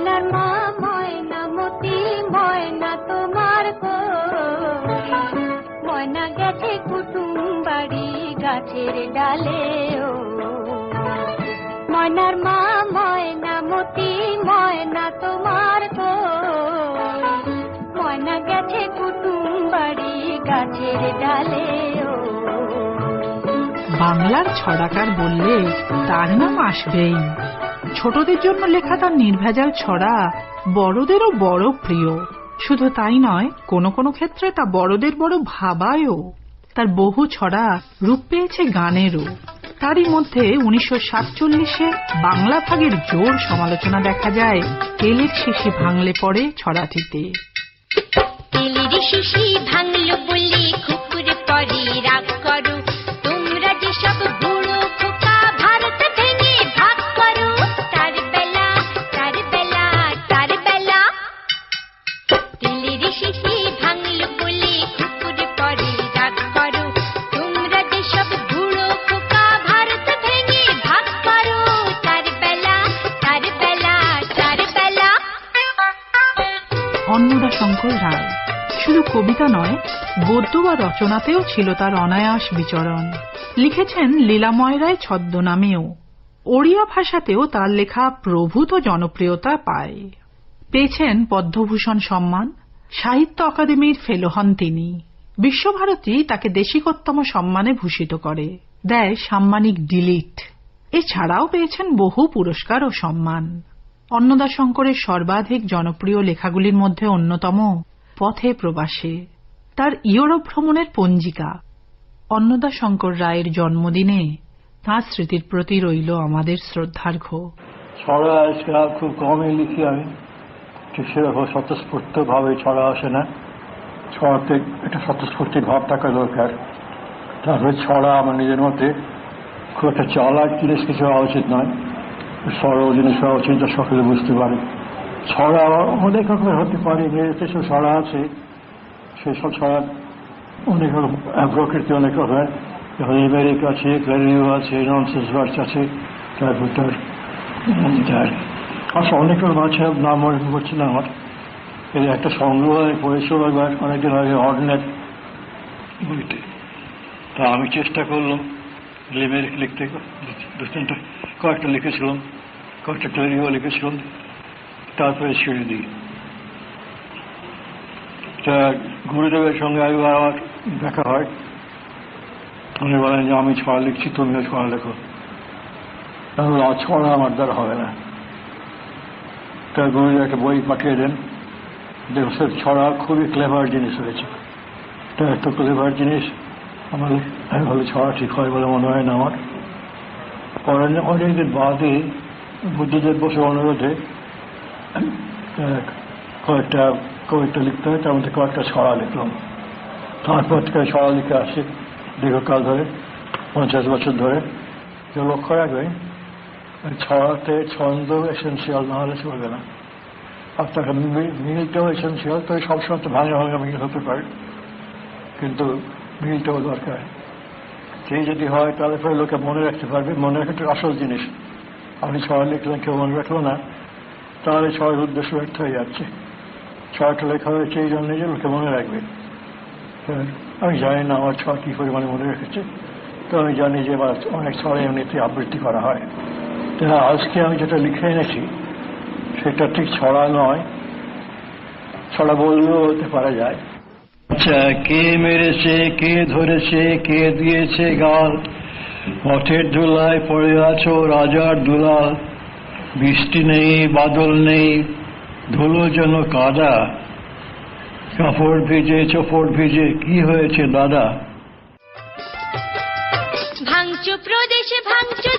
ময়নার মা, ময়না মতি, ময়না তোমার ময়না গেছে কুটুম বাড়ি গাছের ডালে, ও। ময়নার মা, ময়না মতি, ময়না তোমার ময়না গেছে কুটুম বাড়ি গাছের ডালে, ও। বাংলার ছড়াকার বললে তার নাম আসবেই। ছোটদের জন্য লেখা তার নির্ভেজাল ছড়া বড়দেরও বড় প্রিয়। শুধু তাই নয়, কোনো কোনো ক্ষেত্রে তা বড়দের বড় ভাবায়ও। তার বহু ছড়া রূপ পেয়েছে গানেরও। তারই মধ্যে উনিশশো সাতচল্লিশে বাংলা ভাগের জোর সমালোচনা দেখা যায়, তেলের শিশি ভাঙলে পড়ে ছড়াটিতে। শিশি ভাঙলো বলে কুকুর পরে রাগ করো। শুধু কবিতা নয় গদ্য বা রচনাতেও ছিল তার অনায়াস বিচরণ। লিখেছেন লীলাময় রায় ছদ্মনামেও। ওড়িয়া ভাষাতেও তার লেখা প্রভূত জনপ্রিয়তা পায়। পেয়েছেন পদ্মভূষণ সম্মান, সাহিত্য অকাদেমির ফেলো হন তিনি। বিশ্বভারতী তাকে দেশিকোত্তম সম্মানে ভূষিত করে, দেয় সাম্মানিক ডিলিট। এছাড়াও পেয়েছেন বহু পুরস্কার ও সম্মান। অন্নদা শঙ্করের সর্বাধিক জনপ্রিয় লেখাগুলির মধ্যে অন্যতম, পথে প্রবাসে। তার ইউরোপ ভ্রমণের পঞ্জিকা। অন্নদা শঙ্কর রায়ের জন্মদিনে তাঁর স্মৃতির প্রতি রইল আমাদের শ্রদ্ধার্ঘ ছড়া আজকে খুব কমই লিখি আমি। ঠিক সেরকম স্বতঃস্ফূর্তভাবে ছড়া আসে না? ছড়াতে একটা স্বতঃস্ফূর্তি ভাব থাকা দরকার। তারপরে ছড়া আমার নিজের মতে খুব একটা চালাক জিনিস কিছু হওয়া উচিত নয়। সরল জিনিস হওয়া উচিত যা সকলে বুঝতে পারে। ছড়া অনেক রকমের হতে পারে ইংরেজিতে সব ছড়া আছে সেসব ছড়া অনেক রকম প্রকৃতি অনেক রকমের। যেমন এমেরিক আছে ক্যারিও আছে, ননসেন্স ভার্স আছে, তারপর তার তার আচ্ছা অনেক আছে, নাম মনে না আমার। এই একটা সংগ্রহ আমি পড়েছিলাম একবার, অনেকদিন আগে অর্ডিনেট বইতে। তা আমি চেষ্টা করলাম লিমেরিক লিখতে। দু তিনটা, কয়েকটা লিখেছিলাম, কয়েকটা ক্যারিও লিখেছিলাম, তারপরে ছেড়ে দিই। তা গুরুদেবের সঙ্গে একবার আমার দেখা হয়। উনি বলেন যে, আমি ছড়া লিখছি, তুমিও ছড়া লেখো। ছড়া আমার দ্বারা হবে না। তা গুরুদেব একটা বই পাঠিয়ে দেন। দেখো স্যার ছড়া খুবই ক্লেভার জিনিস হয়েছে। এটা এত ক্লেভার জিনিস, আমার আমি ভালো ছড়া ঠিক হয় বলে মনে হয় না আমার। পরে অনেকদিন বাদে বুদ্ধদেব বসে অনুরোধে কয়েকটা কবিতা লিখতে হয়, তার মধ্যে কয়েকটা ছড়া লিখলাম। তারপর থেকে ছড়া লিখে আসে দীর্ঘকাল ধরে, পঞ্চাশ বছর ধরে। যে লক্ষ্য রাখবে ছড়াতে ছন্দ এসেন্সিয়াল না হলে চলবে না। আপনাকে মিলটাও এসেন্সিয়াল তো সবসময় তো ভাঙা ভাঙা মিল হতে পারে। কিন্তু মিলটাও দরকার। সেই যদি হয়, তাহলে পরে লোকে মনে রাখতে পারবে। মনে রাখা একটা আসল জিনিস। আপনি ছড়া লিখলেন, কেউ মনে রাখল না। তাহলে ছড়ার উদ্দেশ্য ব্যর্থ হয়ে যাচ্ছে। ছড়াটা লেখা হয়েছে, এই জন্য যে লোকে মনে রাখবে। আমি জানি না আমার ছড়া কী পরিমাণে মনে রেখেছে। তো আমি জানি যে অনেক ছড়া এমনিতে আবৃত্তি করা হয়। তা আজকে আমি যেটা লিখে এনেছি সেটা ঠিক ছড়া নয়। ছড়া বললেও হতে পারা যায়। আচ্ছা কে মেরেছে কে ধরেছে কে দিয়েছে গাল? পথের ধুলায় পড়ে আছো রাজার দুলাল। বৃষ্টি নেই বাদল নেই ধুলো যেন কাদা। কাপড় ভিজে চোপড় ভিজে কি হয়েছে দাদা? ভাঙচো প্রদেশে ভাঙচো